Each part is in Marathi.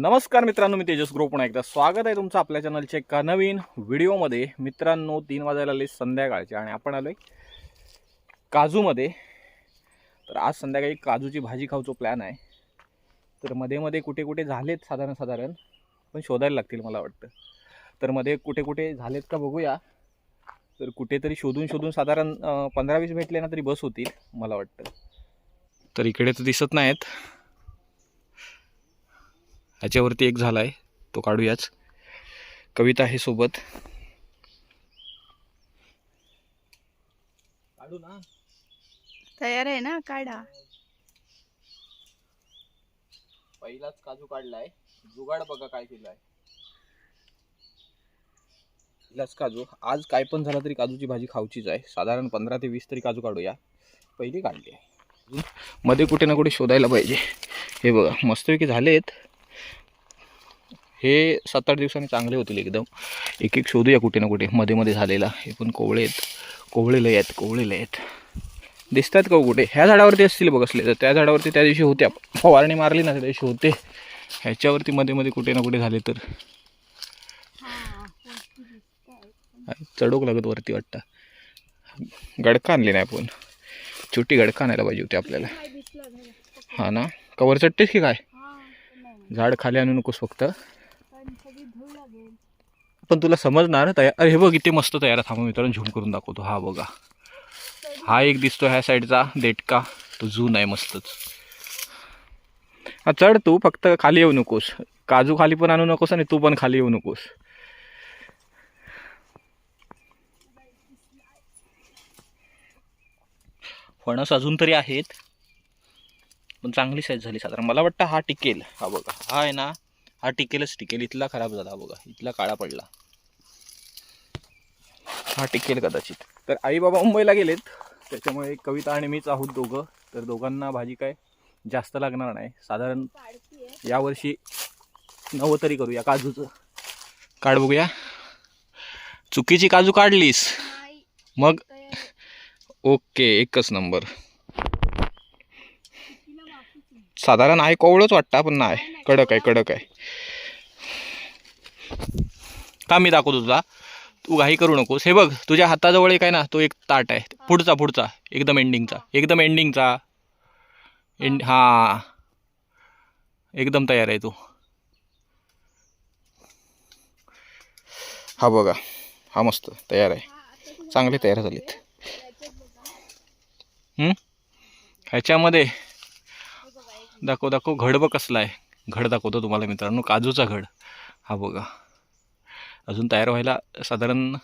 नमस्कार मित्रांनो मी तेजस ग्रो पुन्हा एकदा स्वागत आहे तुमचं आपल्या चॅनलच्या एका नवीन व्हिडिओमध्ये. मित्रांनो तीन वाजायला आले संध्याकाळचे आणि आपण आलोय काजूमध्ये. तर आज संध्याकाळी काजूची भाजी खाऊचो प्लॅन आहे. तर मध्ये मध्ये कुठे कुठे झालेत साधारण साधारण पण शोधायला लागतील मला वाटतं. तर मध्ये कुठे कुठे झालेत का बघूया. तर कुठेतरी शोधून शोधून साधारण पंधरा वीस भेटले ना तरी बस होतील मला वाटतं. तर इकडे तर दिसत नाहीत. ह्याच्यावरती एक झाला आहे. तो काढूयाच. कविता आहे सोबत. काढू ना. तयार आहे ना? काढा. पहिलाच काजू काढलाय. जुगाड बघा काय केलाय. पहिलाच काजू. आज काय पण झालं तरी काजूची भाजी खाऊचीच आहे. साधारण पंधरा ते वीस तरी काजू काढूया. पहिली काढली आहे. मध्ये कुठे ना कुठे शोधायला पाहिजे. हे बघा मस्तपैकी झालेत. हे सात आठ दिवसांनी चांगले होतील एकदम. एक एक शोधूया कुठे ना कुठे. मध्ये मध्ये झालेला. हे पण कोवळे आहेत. कोवळे लय आहेत. कोवळे लय आहेत. दिसतात का हो कुठे? ह्या झाडावरती असतील बघ असले तर. त्या झाडावरती त्या दिवशी होत्या. फवारणी मारली ना त्या दिवशी होते. ह्याच्यावरती मध्ये मध्ये कुठे ना कुठे झाले तर. चढोक लागत वरती वाटतं. गडका आणली नाही आपण. छोटी गडका आणायला पाहिजे होती आपल्याला. हा ना? कवर चट्टेस की काय? झाड खाली आणू नकोस फक्त. पण तुला समजणार तयार अरे हे बघ इथे मस्त तयार आहे. थांबा मित्रांनो झूम करून दाखवतो. हा बघा. हा एक दिसतो ह्या साईडचा देटका. तो जून आहे मस्तच. हा चढ तू फक्त खाली येऊ नकोस. काजू खाली पण आणू नकोस आणि तू पण खाली येऊ नकोस. फणस अजून तरी आहेत. पण चांगली साईज झाली साधारण. मला वाटतं हा टिकेल. हा बघा. हा आहे ना हा टिकेलच टिकेल. इथला खराब झाला बघा. इथला काळा पडला. हा टिकेल कदाचित. तर आई बाबा मुंबईला गेलेत. त्याच्यामुळे कविता आणि मीच आहोत दोघं. तर दोघांना भाजी काय जास्त लागणार नाही. साधारण यावर्षी नवं तरी करूया. काजूचं. काढ बघूया. चुकीची काजू काढलीस. मग? ओके एकच नंबर. साधारण आहे कोवळच वाटतं पण नाही. कडक आहे कडक आहे. का मी दाखवतो तुला? तू घाई करू नकोस. हे बघ तुझ्या हाताजवळ एक आहे ना तो एक ताट आहे. पुढचा पुढचा. एकदम एंडिंगचा एकदम एंडिंगचा एंड हां. एकदम तयार आहे तू. हा बघा. हा मस्त. तयार आहे. चांगले तयार झालेत. ह्याच्यामध्ये दाखव दाखव. घड बघ कसला आहे. घड दाखवतो तुम्हाला मित्रांनो. काजूचा घड. हा बघा. अजून तयार व्हायला साधारण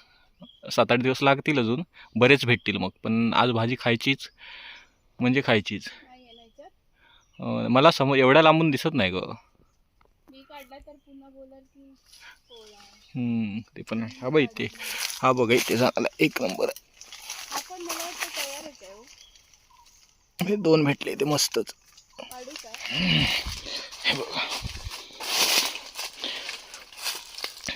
सात आठ दिवस लागतील अजून. बरेच भेटतील मग पण आज भाजी खायचीच म्हणजे खायचीच. मला समोर एवढ्या लांबून दिसत नाही ग. ते पण आहे. हा बघ इथे हा बघा इथे झाला एक नंबर. हो. हे दोन भेटले ते मस्तच. हे बघा.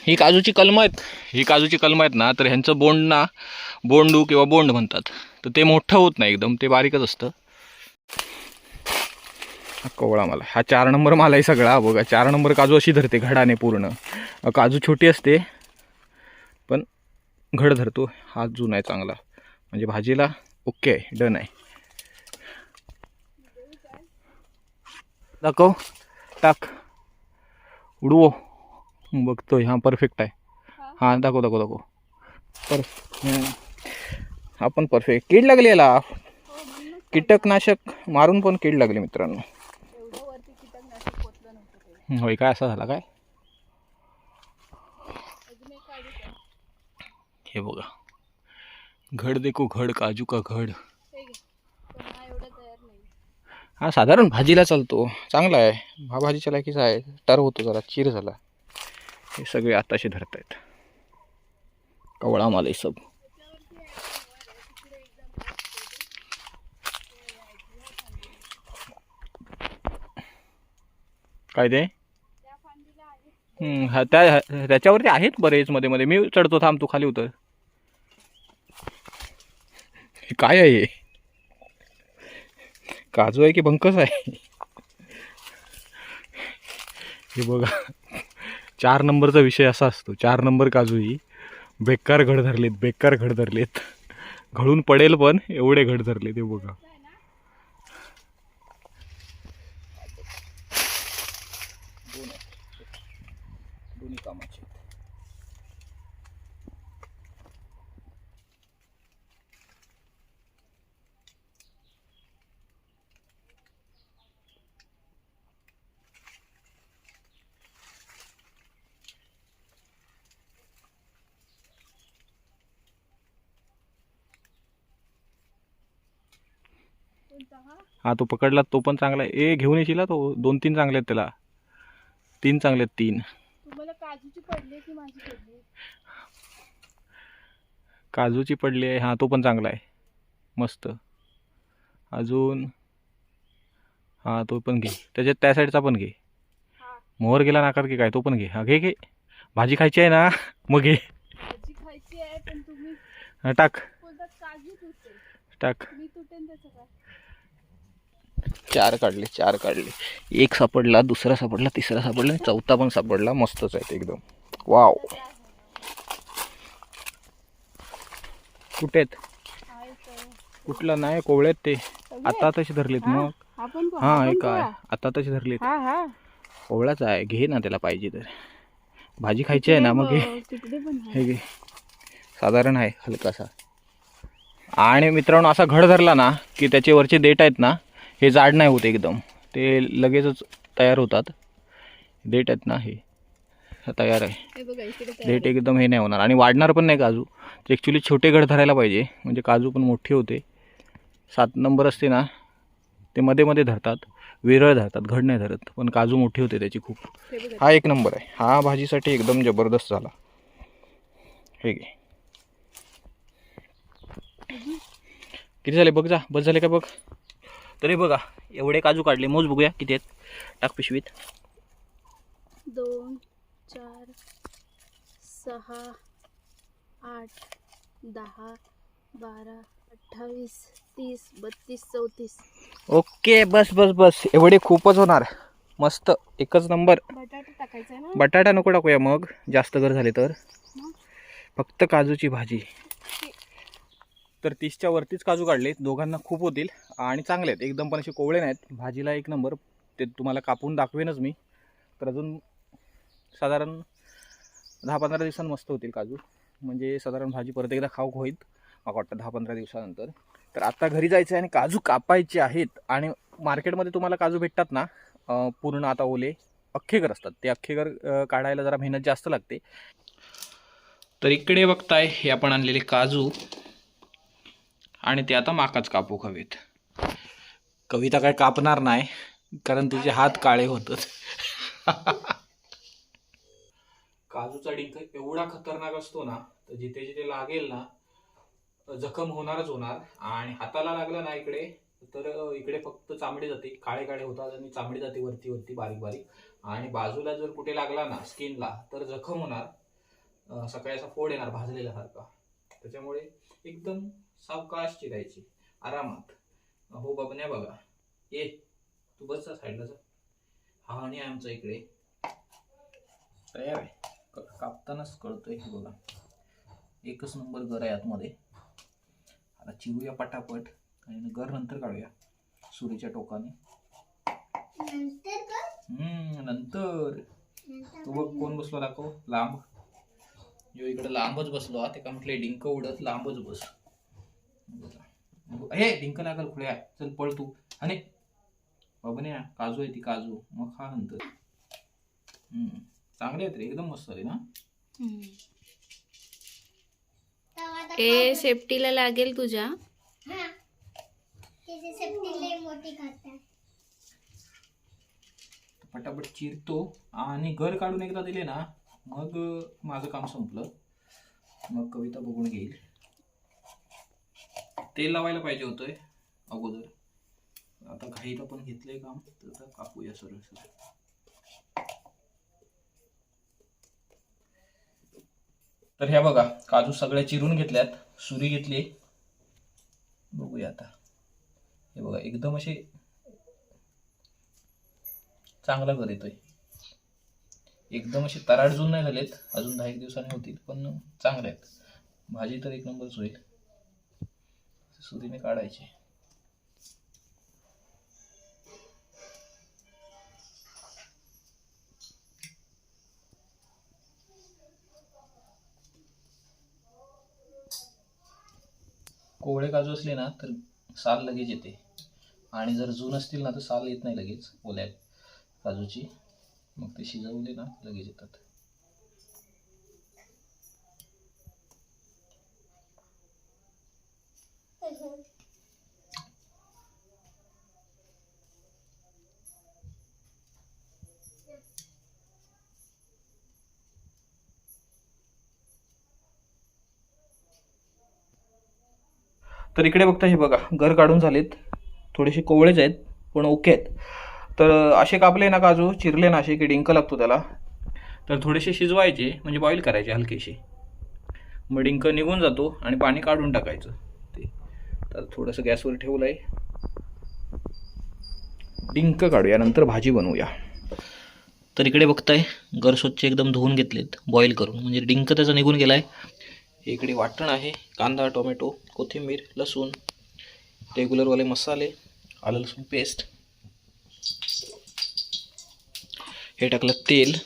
ही काजूची कलमं आहेत. ही काजूची कलमं आहेत ना तर ह्यांचं बोंड ना बोंडू किंवा बोंड म्हणतात. तर ते मोठं होत नाही एकदम ते बारीकच असतं. हा कोवळा मला हा चार नंबर माल आहे सगळा हा बघा. चार नंबर काजू अशी धरते घडाने पूर्ण. काजू छोटी असते पण घड धरतो. हा जुना आहे चांगला. म्हणजे भाजीला ओके आहे डन आहे. दाखव. टाक. उडवो. बघतोय हां परफेक्ट आहे. हां. दाखव दाखव दाखव. परफेक्ट हा. पण परफेक्ट कीड लागली याला हो कीटकनाशक मारून पण कीड लागली मित्रांनो. होय काय असा झाला काय? हे बघा. घड देखो घड काजू का घड. हे साधारण भाजीला चालतो. चांगला आहे. हा भाजीच्या लायकीचा आहे. टर होतो जरा चिर झाला. हे सगळे आताशी धरत आहेत कवळा माल सब. काय ते? हम्म, हा त्या त्याच्यावरती आहेत बरेच मध्ये मध्ये. मी चढतो थांब तू खाली उतर. हे काय आहे हे? काजू आहे की बंकस आहे? हे बघा. चार नंबरचा विषय असा असतो चार नंबर काजू ही बेकार घड धरलेत बेकार घड धरलेत. घडून पडेल पण एवढे घड धरले ते बघा. हा तो पकडला तो पण चांगला आहे. ए घेऊन येशील तो? दोन तीन चांगले आहेत त्याला. तीन चांगले आहेत तीन. काजूची पडली की माझी पडली काजूची पडली आहे. हा तो पण चांगला आहे. मस्त. अजून हा तो पण घे. त्याच्यात त्या साईडचा पण घे. मोहर गेला नाकार की काय तो पण घे. हा घे घे. भाजी खायची आहे ना? मग घे. हा, टाक. टाक मी तुटेन त्याचं काय चार काढले चार काढले. एक सापडला दुसरा सापडला तिसरा सापडला आणि चौथा पण सापडला. मस्तच आहे ते एकदम. वाव. कुठे आहेत. कुठलं नाही कोवळे आहेत ते. आता तसे धरलेत? मग. हा काय. आता तसे धरलेत. कोवळाच आहे. घे ना त्याला पाहिजे तर. भाजी खायची आहे ना मग हो, हे घे. साधारण आहे हलकासा. आणि मित्रांनो असा घड धरला ना की त्याचे वरचे देठ आहेत ना हे जाड नाही होत एकदम. ते लगेचच तयार होतात. देठ आहेत ना हे. तयार आहे. हे देठ एकदम हे नाही होणार. आणि वाढणार पण नाही काजू. ते ॲक्च्युली छोटे घड धरायला पाहिजे. म्हणजे काजू पण मोठे होते. सात नंबर असते ना ते मध्ये मध्ये धरतात. विरळ धरतात. घड नाही धरत. पण काजू मोठी होते त्याची खूप. हे हा एक नंबर आहे. हा भाजीसाठी एकदम जबरदस्त झाला. हे घे. किती झाले? बघ जा. बस झाले का बघ? तरी बघा एवढे काजू काढले मोज बघूया किती आहेत. टाक पिशवीत. दोन चार सहा आठ दहा बारा अठ्ठावीस तीस बत्तीस चौतीस. ओके बस बस बस. एवढे खूपच होणार. मस्त. एकच नंबर. बटाटा टाकायचा ना? बटाटा नको टाकूया मग. जास्त घर झाले तर? फक्त काजूची भाजी. तर तीसच्या वरतीच काजू काढले दोघांना खूप होतील आणि चांगले आहेत. एकदम पण असे कोवळे नाहीत. भाजीला एक नंबर. ते तुम्हाला कापून दाखवेनच मी. तर अजून साधारण दहा पंधरा दिवसांत मस्त होतील काजू. म्हणजे साधारण भाजी परत एकदा खाऊक होईल मला वाटतं दहा पंधरा दिवसानंतर. तर आत्ता घरी जायचं आहे आणि काजू कापायचे आहेत. आणि मार्केटमध्ये तुम्हाला काजू भेटतात ना पूर्ण आता ओले अख्खेगर असतात. ते अख्खेगर काढायला जरा मेहनत जास्त लागते. तर इकडे बघताय हे आपण आणलेले काजू. आणि ते आता माकाच कापू हवेत. कविता काय कापणार नाही कारण तिचे हात काळे होतात. काजूचा डिंक एवढा खतरनाक असतो ना तर जिथे जिथे लागेल ना जखम होणारच होणार. आणि हाताला लागलं ना इकडे तर इकडे फक्त चामडी जाते काळे काळे होतात आणि चामडी जाते वरती वरती बारीक बारीक. आणि बाजूला जर कुठे लागला ना स्किनला तर जखम होणार. सकाळी असा फोड येणार भाजलेल्यासारखा. त्याच्यामुळे एकदम सावकाश चिरायची आरामात. हो बाबा नाही बघा. ये तू बस साईडला जा. हा आणि आमचा इकडे. तयार आहे कापतानाच कळतोय हे बघा. एकच नंबर घर आहे आतमध्ये. आता चिरूया पटापट आणि घर नंतर काढूया. सुरीच्या टोकाने. हम्म नंतर. तू बघ कोण बसलो दाखव. लांब. जो इकडे लांबच बसलो हा. ते का म्हटले डिंक उडत लांबच बस. हे डिंक लागल खुळ्या. चल पळ तू. आणि बाबा काजू आहे ती काजू. मग खा नंतर. हम्म. चांगले आहेत रे एकदम मस्त आहे ना ए सेफ्टीला लागेल तुझ्या. पटापट चिरतो. आणि घर काढून एकदा दिले ना मग माझं काम संपलं. मग कविता बघून घेईल. तेल लावायला पाहिजे होतंय अगोदर. आता घाईत आपण घेतलंय काम तर आता कापूया सरळ सरळ. तर ह्या बघा काजू सगळ्या चिरून घेतल्यात सुरी घेतली. बघूया आता. हे बघा एकदम असे चांगला घर येतोय. एकदम असे तराटजून नाही झालेत अजून दहा एक दिवसांनी होतील पण चांगले आहेत. भाजी तर एक नंबरच होईल. सुरीने काढायचे. कोवळे काजू असले ना तर साल लगेच येते. आणि जर जून असतील ना तर साल येत नाही लगेच ओल्या काजूची. मग ते शिजवले ना लगेच येतात. तर इकडे बघता हे बघा घर काढून झालेत. थोडेसे कोवळेच आहेत पण ओके आहेत. तर असे कापले ना काजू चिरले ना असे की डिंक लागतो त्याला. तर थोडेसे शिजवायचे म्हणजे बॉईल करायचे हलकेसे. मग डिंक निघून जातो आणि पाणी काढून टाकायचं. आता थोडंसं गॅसवर ठेवलं आहे डिंक काढूया नंतर भाजी बनवूया. तर इकडे बघताय घर स्वच्छ एकदम धुवून घेतलेत बॉईल करून. म्हणजे डिंक त्याचा निघून गेला आहे इकडे वाटण आहे कांदा टोमॅटो कोथिंबीर लसूण रेग्युलरवाले मसाले आलं लसूण पेस्ट हे टाकलं तेल.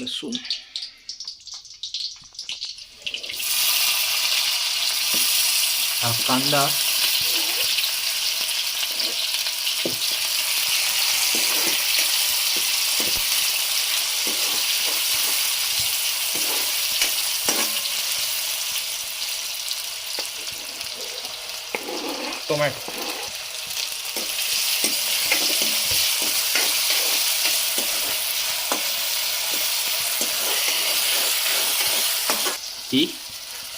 लसूण हा कांदा टोमॅटो ही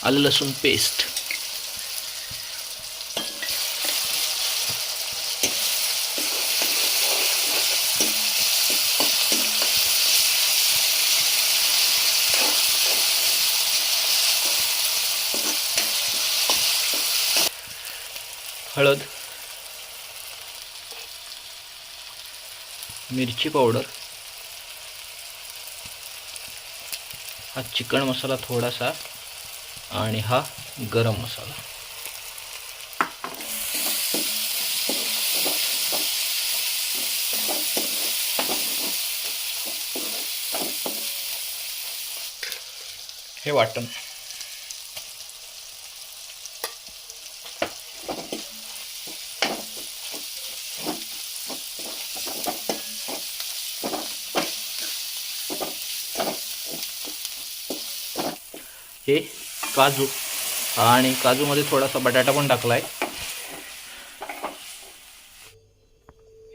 आलं लसूण पेस्ट हळद मिरची पावडर हा चिकन मसाला थोडासा आणि हा गरम मसाला. हे वाटण. हे काजू. आणि काजूमध्ये थोडासा बटाटा पण टाकलाय.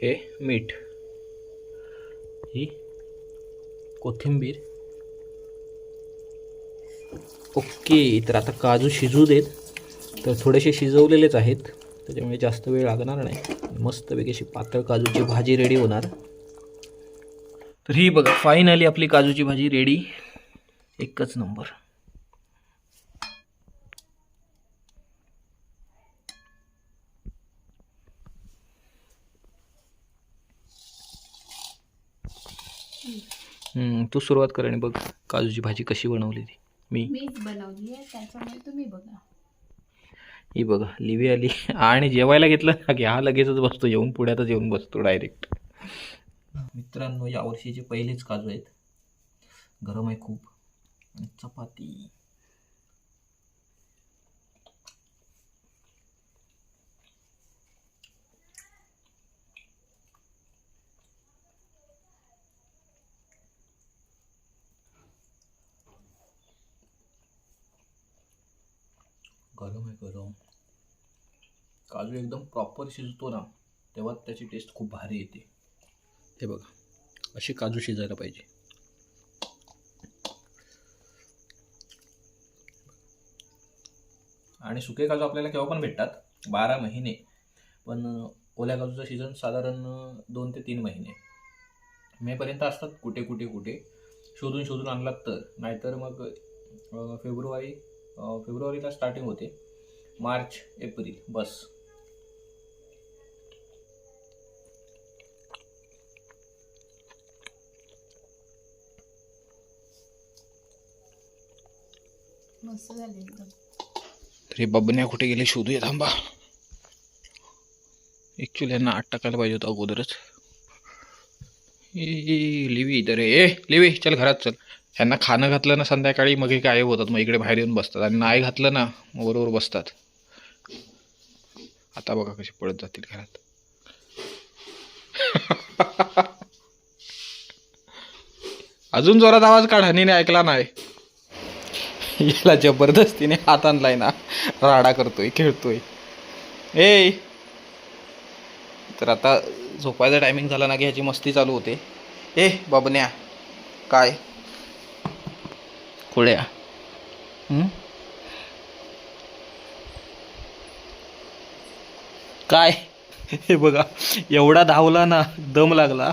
हे मीठ. ही कोथिंबीर. ओके तर आता काजू शिजू देत. तर थोडेसे शिजवलेलेच आहेत. त्याच्यामुळे जास्त वेळ लागणार नाही. मस्तपैकी अशी पातळ काजूची भाजी रेडी होणार. तर ही बघा फायनली आपली काजूची भाजी रेडी एकच नंबर तू सुरुवात कर आणि बघ काजूची भाजी कशी बनवली ती. मी. मीच बनवली आहे त्याच्यामुळे तुम्ही बघा. ही बघा लिव्ही आली. आणि जेवायला घेतलं ना की हा लगेचच बसतो येऊन पुण्यातच येऊन बसतो डायरेक्ट मित्रांनो या वर्षीचे पहिलेच काजू आहेत. गरम आहे खूप. आणि चपाती. गरम आहे गरम. काजू एकदम प्रॉपर शिजतो ना तेव्हा त्याची टेस्ट खूप भारी येते. हे बघा असे काजू शिजायला पाहिजे. आणि सुके काजू आपल्याला केव्हा पण भेटतात? बारा महिने. पण ओल्या काजूचं सीझन साधारण दोन ते तीन महिने. मेपर्यंत असतात कुठे कुठे कुठे. शोधून शोधून आणलात तर. नाहीतर मग फेब्रुवारी फेब्रुवारीला स्टार्टिंग होते. मार्च एप्रिल बस. मस्त बाबा एकदम. कुठे गेले शोधूया थांबा. ऍक्च्युली यांना आठ टाकायला पाहिजे होतं अगोदरच. लिवी इतर ए लिवी चल घरात चल. यांना खाणं घातलं ना संध्याकाळी मग हे गायब होतात मग इकडे बाहेर येऊन बसतात. आणि नाही घातलं ना मग बरोबर बसतात. आता बघा कसे पळत जातील घरात. अजून जोरात आवाज काढा नाही ऐकला नाही. याला जबरदस्तीने हात आणलाय ना. राडा करतोय खेळतोय. ए! तर आता झोपायचा टायमिंग झाला ना की ह्याची मस्ती चालू होते. ए बाबन्या काय? खुळ्या काय? हे बघा एवढा धावला ना दम लागला.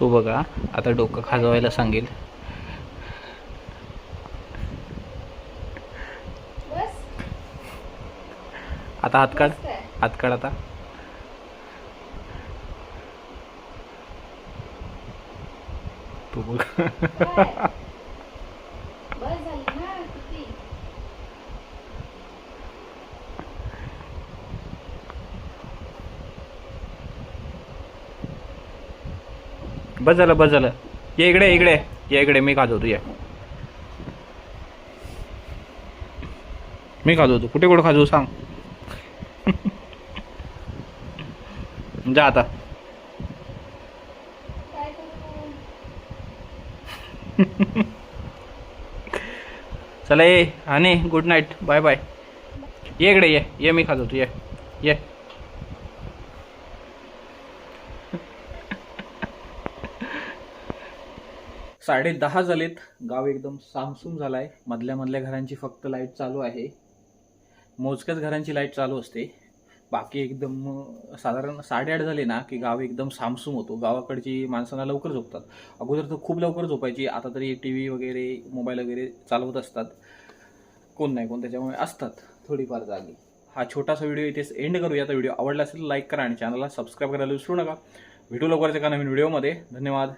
तो बघा आता डोकं खाजवायला सांगेल. आता हात काढ हात काढ आता. तू बघ काय? बस झाली ना किती बस झालं बस झालं. ये इकडे इकडे. ये इकडे मी खाजवतो ये. मी खाजवतो कुठे कुठे खाजू सांग. जा आता. चला ये आणि गुड नाईट बाय बाय ये इकडे ये. ये मी खाजवतो ये. ये. साडे दहा झालेत. गाव एकदम सामसूम झालाय. मधल्या मधल्या घरांची फक्त लाइट चालू आहे. मोजक्याच घरांची लाइट चालू असते. बाकी एकदम साधारण साडेआठ झाले ना की गाव एकदम सामसूम होतो. गावाकडची माणसांना लवकर झोपतात. अगोदर तर खूप लवकर झोपायची. आता तरी टी व्ही वगैरे मोबाईल वगैरे चालवत असतात. कोण नाही कोण त्याच्यामुळे असतात थोडीफार जागी. हा छोटासा व्हिडिओ इथेच एंड करूया. तर व्हिडिओ आवडला असेल लाईक करा आणि चॅनलला सबस्क्राईब करायला विसरू नका. भेटू लवकरच एका नवीन व्हिडिओमध्ये धन्यवाद.